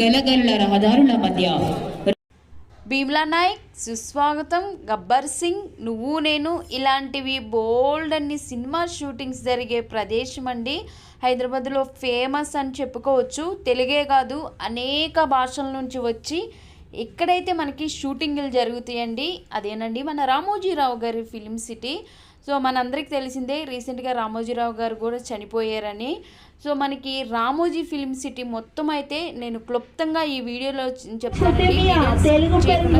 గలగల్ల రహదారుల మధ్య. భీమ్లా నాయక్ సుస్వాగతం. గబ్బర్ సింగ్ నువ్వు నేను ఇలాంటివి బోల్డ్ అన్ని సినిమా షూటింగ్స్ జరిగే ప్రదేశం అండి. హైదరాబాద్లో ఫేమస్ అని చెప్పుకోవచ్చు. తెలుగే కాదు అనేక భాషల నుంచి వచ్చి ఎక్కడైతే మనకి షూటింగ్లు జరుగుతాయండి అదేనండి మన రామోజీరావు గారి ఫిలిం సిటీ. సో మనందరికీ తెలిసిందే రీసెంట్గా రామోజీరావు గారు కూడా చనిపోయారని. సో మనకి రామోజీ ఫిలిం సిటీ మొత్తం అయితే నేను క్లుప్తంగా ఈ వీడియోలో ఫిల్మ్ ఫిల్మ్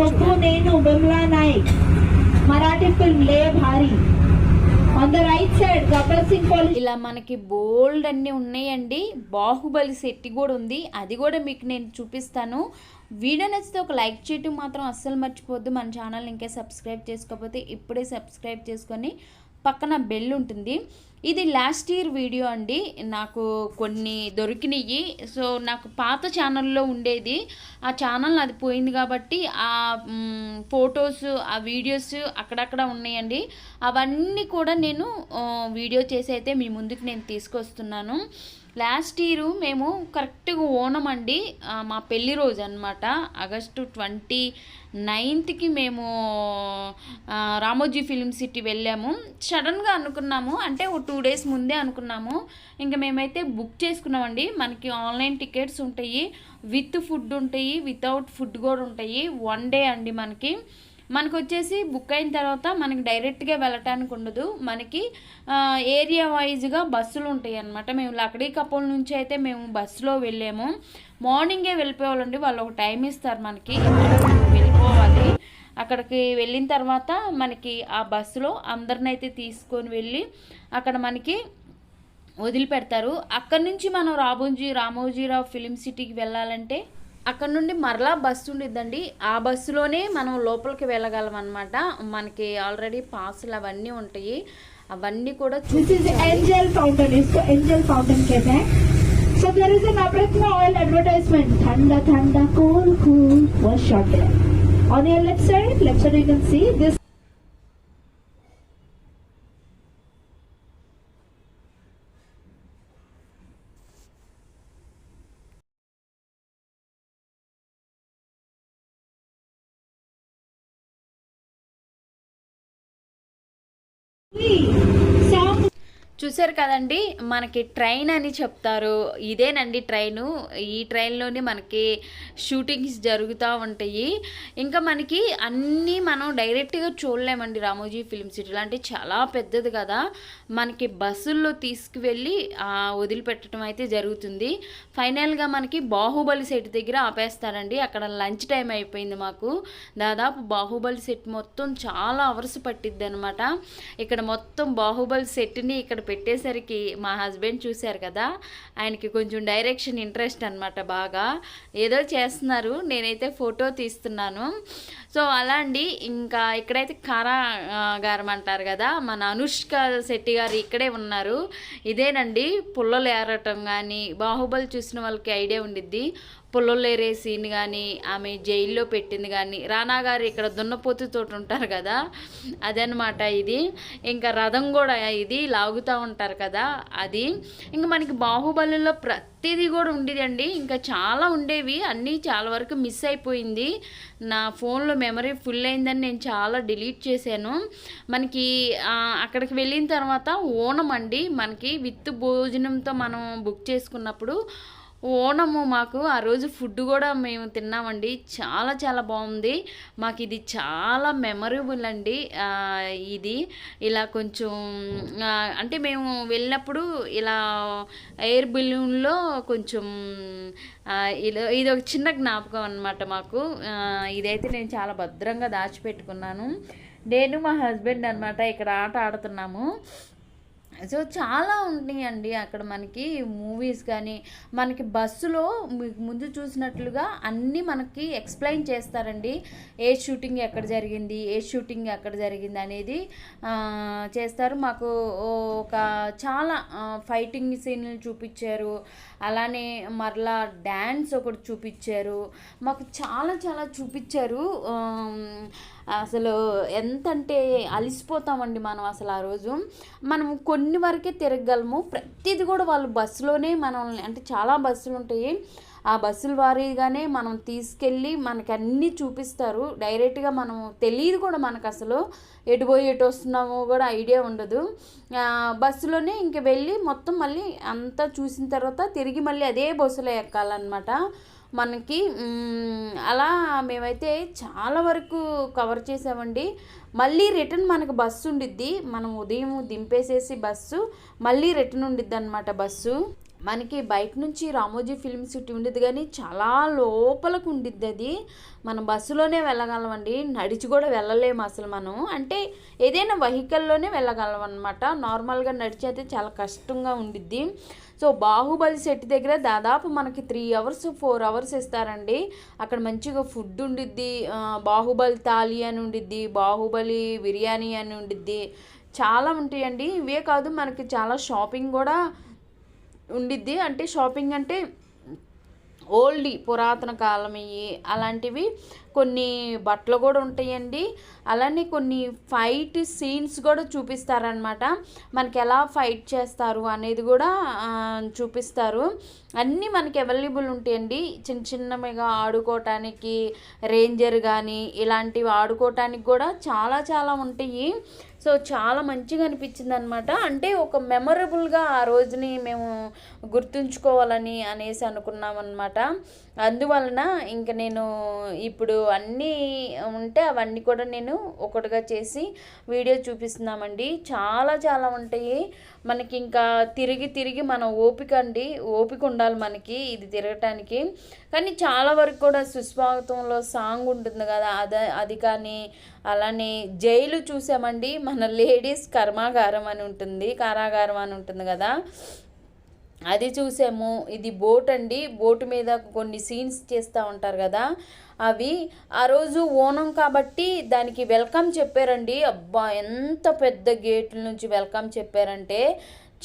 పోలీస్ ఇలా మనకి బోల్డ్ అన్నీ ఉన్నాయండి. బాహుబలి సెట్ కూడా ఉంది. అది కూడా మీకు నేను చూపిస్తాను. వీడియో నచ్చితే ఒక లైక్ చేయటం మాత్రం అస్సలు మర్చిపోవద్దు. మన ఛానల్ ఇంకా సబ్స్క్రైబ్ చేసుకోకపోతే ఇప్పుడే సబ్స్క్రైబ్ చేసుకొని పక్కన బెల్ ఉంటుంది. ఇది లాస్ట్ ఇయర్ వీడియో అండి. నాకు కొన్ని దొరికినాయి. సో నాకు పాత ఛానల్లో ఉండేది. ఆ ఛానల్ అది పోయింది కాబట్టి ఆ ఫొటోస్ ఆ వీడియోస్ అక్కడక్కడ ఉన్నాయండి. అవన్నీ కూడా నేను వీడియో చేసి అయితే మీ ముందుకు నేను తీసుకొస్తున్నాను. లాస్ట్ ఇయర్ మేము కరెక్ట్గా ఓనం అండి మా పెళ్ళి రోజు అనమాట ఆగస్టు ట్వంటీ నైన్త్కి మేము రామోజీ ఫిలిం సిటీ వెళ్ళాము. సడన్గా అనుకున్నాము అంటే ఒక టూ డేస్ ముందే అనుకున్నాము. ఇంకా మేమైతే బుక్ చేసుకున్నామండి. మనకి ఆన్లైన్ టికెట్స్ ఉంటాయి విత్ ఫుడ్ ఉంటాయి వితౌట్ ఫుడ్ కూడా ఉంటాయి. వన్ డే అండి మనకి. మనకు వచ్చేసి బుక్ అయిన తర్వాత మనకి డైరెక్ట్గా వెళ్ళటానికి ఉండదు. మనకి ఏరియా వైజ్గా బస్సులు ఉంటాయి అన్నమాట మేము లకడీ కపోల్ నుంచి అయితే మేము బస్సులో వెళ్ళాము. మార్నింగే వెళ్ళిపోవాలండి. వాళ్ళు ఒక టైం ఇస్తారు మనకి. వెళ్ళిపోవాలి. అక్కడికి వెళ్ళిన తర్వాత మనకి ఆ బస్సులో అందరినైతే తీసుకొని వెళ్ళి అక్కడ మనకి వదిలిపెడతారు. అక్కడి నుంచి మనం రామోజీ రామోజీరావు ఫిలిం సిటీకి వెళ్ళాలంటే అక్కడ నుండి మరలా బస్సు ఉండిద్దండి ఆ బస్సులోనే మనం లోపలికి వెళ్ళగలం అనమాట మనకి ఆల్రెడీ పాసులు అవన్నీ ఉంటాయి అవన్నీ కూడా This is angel fountain. इसको angel fountain कहते हैं. So there is an Navratna oil advertisement. Thanda thanda cool cool was shot there. On your left side, left side you can see this. Please, sound చూసారు కదండి మనకి train అని చెప్తారు. ఇదేనండి train. ఈ ట్రైన్లోనే మనకి షూటింగ్స్ జరుగుతూ ఉంటాయి. ఇంకా మనకి అన్నీ మనం డైరెక్ట్గా చూడలేమండి రామోజీ ఫిలిం సిటీలో. అంటే చాలా పెద్దది కదా. మనకి బస్సుల్లో తీసుకువెళ్ళి వదిలిపెట్టడం అయితే జరుగుతుంది. ఫైనల్గా మనకి బాహుబలి సెట్ దగ్గర ఆపేస్తారండి. అక్కడ లంచ్ టైం అయిపోయింది మాకు. దాదాపు బాహుబలి సెట్ మొత్తం చాలా అవర్స్ పట్టిద్ది అనమాట ఇక్కడ మొత్తం బాహుబలి సెట్ని ఇక్కడ పెట్టేసరికి మా హస్బెండ్ చూశారు కదా ఆయనకి కొంచెం డైరెక్షన్ ఇంట్రెస్ట్ అనమాట బాగా. ఏదో చేస్తున్నారు నేనైతే ఫోటో తీస్తున్నాను. సో అలా అండి ఇంకా ఇక్కడైతే కారా గారం అంటారు కదా మన అనుష్క శెట్టి గారు ఇక్కడే ఉన్నారు. ఇదేనండి పుల్లలు ఏరటం కానీ బాహుబలి చూసిన వాళ్ళకి ఐడియా ఉండిద్ది. పుల్లలు సీన్ కానీ ఆమె జైల్లో పెట్టింది కానీ రానా గారు ఇక్కడ దున్నపోతుతో ఉంటారు కదా అదనమాట ఇది. ఇంకా రథం కూడా ఇది లాగుతూ ఉంటారు కదా అది. ఇంకా మనకి బాహుబలిలో ప్రతిదీ కూడా ఉండేదండి. ఇంకా చాలా ఉండేవి అన్నీ చాలా వరకు మిస్ అయిపోయింది. నా ఫోన్లో మెమరీ ఫుల్ అయిందని నేను చాలా డిలీట్ చేశాను. మనకి అక్కడికి వెళ్ళిన తర్వాత ఓనం అండి మనకి విత్ భోజనంతో మనం బుక్ చేసుకున్నప్పుడు ఓణము మాకు. ఆ రోజు ఫుడ్ కూడా మేము తిన్నామండి. చాలా చాలా బాగుంది. మాకు ఇది చాలా మెమరబుల్ అండి. ఇది ఇలా కొంచెం అంటే మేము వెళ్ళినప్పుడు ఇలా ఎయిర్ బెలూన్లో కొంచెం ఇలా ఇది ఒక చిన్న జ్ఞాపకం అనమాట మాకు. ఇదైతే నేను చాలా భద్రంగా దాచిపెట్టుకున్నాను. నేను మా హస్బెండ్ అనమాట ఇక్కడ ఆట ఆడుతున్నాము. సో చాలా ఉన్నాయండి అక్కడ మనకి మూవీస్ కానీ మనకి బస్సులో మీకు ముందు చూసినట్లుగా అన్నీ మనకి ఎక్స్ప్లెయిన్ చేస్తారండి. ఏ షూటింగ్ ఎక్కడ జరిగింది ఏ షూటింగ్ ఎక్కడ జరిగింది అనేది చేస్తారు. మాకు ఒక చాలా ఫైటింగ్ సీన్లు చూపించారు అలానే మరలా డ్యాన్స్ ఒకటి చూపించారు మాకు చాలా చాలా చూపించారు అసలు ఎంత అంటే అలిసిపోతామండి మనం అసలు ఆ రోజు. మనం కొన్ని వరకే తిరగగలము. ప్రతిది కూడా వాళ్ళు బస్సులోనే మనల్ని అంటే చాలా బస్సులు ఉంటాయి. ఆ బస్సుల వారీగానే మనం తీసుకెళ్ళి మనకి అన్నీ చూపిస్తారు. డైరెక్ట్గా మనం తెలియదు కూడా మనకు అసలు ఎటు పోయి ఎటు వస్తున్నామో కూడా ఐడియా ఉండదు. బస్సులోనే ఇంక వెళ్ళి మొత్తం మళ్ళీ అంతా చూసిన తర్వాత తిరిగి మళ్ళీ అదే బస్సులో ఎక్కాలన్నమాట. మనకి అలా మేమైతే చాలా వరకు కవర్ చేసామండి. మళ్ళీ రిటర్న్ మనకు బస్సు ఉండిద్ది. మనం ఉదయం దింపేసేసి బస్సు మళ్ళీ రిటర్న్ ఉండిద్ది అనమాట బస్సు మనకి బయట నుంచి రామోజీ ఫిల్మ్ సిటీ ఉండేది కానీ చాలా లోపలకు ఉండిద్ది అది. మనం బస్సులోనే వెళ్ళగలమండి. నడిచి కూడా వెళ్ళలేము అసలు మనం. అంటే ఏదైనా వెహికల్లోనే వెళ్ళగలం అనమాట నార్మల్గా నడిచి అయితే చాలా కష్టంగా ఉండిద్ది. సో బాహుబలి సెట్ దగ్గర దాదాపు మనకి త్రీ అవర్స్ ఫోర్ అవర్స్ ఇస్తారండి. అక్కడ మంచిగా ఫుడ్ ఉండిద్ది. బాహుబలి తాలి అని ఉండిద్ది బాహుబలి బిర్యానీ అని ఉండిద్ది. చాలా ఉంటాయండి. ఇవే కాదు మనకి చాలా షాపింగ్ కూడా ఉండిద్ది. అంటే షాపింగ్ అంటే ఓల్డ్ పురాతన కాలం అలాంటివి కొన్ని బట్టలు కూడా ఉంటాయండి. అలానే కొన్ని ఫైట్ సీన్స్ కూడా చూపిస్తారనమాట మనకి ఎలా ఫైట్ చేస్తారు అనేది కూడా చూపిస్తారు. అన్నీ మనకి అవైలబుల్ ఉంటాయండి. చిన్న చిన్నవిగా ఆడుకోవటానికి రేంజర్ కానీ ఇలాంటివి ఆడుకోవటానికి కూడా చాలా చాలా ఉంటాయి. సో చాలా మంచిగా అనిపించింది అనమాట అంటే ఒక మెమరబుల్గా ఆ రోజుని మేము గుర్తుంచుకోవాలని అనేసి అనుకున్నాం అనమాట అందువలన ఇంక నేను ఇప్పుడు అన్నీ ఉంటే అవన్నీ కూడా నేను ఒకటిగా చేసి వీడియో చూపిస్తున్నామండి. చాలా చాలా ఉంటాయి. మనకి ఇంకా తిరిగి తిరిగి మన ఓపిక అండి. ఓపిక ఉండాలి మనకి ఇది తిరగటానికి. కానీ చాలా వరకు కూడా సుస్వాగతంలో సాంగ్ ఉంటుంది కదా అద అది కానీ అలానే జైలు చూసామండి. మన లేడీస్ కర్మాగారం అని ఉంటుంది కారాగారం అని ఉంటుంది కదా. అది చూసాము. ఇది బోట్ అండి. బోటు మీద కొన్ని సీన్స్ చేస్తూ ఉంటారు కదా. అవి ఆ రోజు ఓనం కాబట్టి దానికి వెల్కమ్ చెప్పారండి. అబ్బా ఎంత పెద్ద గేట్ల నుంచి వెల్కమ్ చెప్పారంటే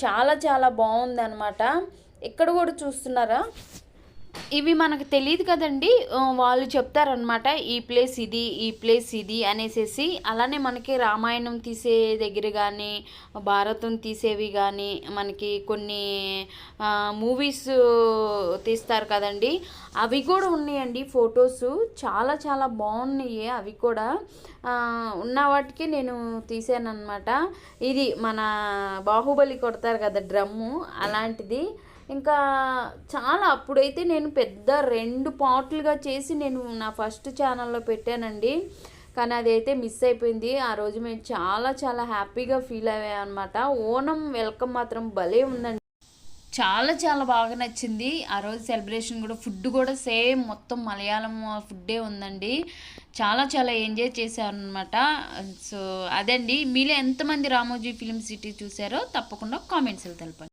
చాలా చాలా బాగుంది అనమాట ఇక్కడ కూడా చూస్తున్నారా? ఇవి మనకు తెలియదు కదండి. వాళ్ళు చెప్తారనమాట ఈ ప్లేస్ ఇది ఈ ప్లేస్ ఇది అనేసేసి. అలానే మనకి రామాయణం తీసే దగ్గర కానీ భారతం తీసేవి కానీ మనకి కొన్ని మూవీస్ తీస్తారు కదండి. అవి కూడా ఉన్నాయండి ఫొటోస్. చాలా చాలా బాగున్నాయి అవి కూడా. ఉన్న వాటికి నేను తీసాను ఇది మన బాహుబలి కొడతారు కదా డ్రమ్ము అలాంటిది. ఇంకా చాలా అప్పుడైతే నేను పెద్ద రెండు పాటలుగా చేసి నేను నా ఫస్ట్ ఛానల్లో పెట్టానండి. కానీ అదైతే మిస్ అయిపోయింది. ఆ రోజు మేము చాలా చాలా హ్యాపీగా ఫీల్ అయ్యాం అనమాట ఓనం వెల్కమ్ మాత్రం భలే ఉందండి. చాలా చాలా బాగా నచ్చింది. ఆ రోజు సెలబ్రేషన్ కూడా ఫుడ్ కూడా సేమ్ మొత్తం మలయాళం ఫుడ్డే ఉందండి. చాలా చాలా ఎంజాయ్ చేశారనమాట అనమాట సో అదండి. మీలో ఎంతమంది రామోజీ ఫిలిం సిటీ చూసారో తప్పకుండా కామెంట్స్లో తెలపండి.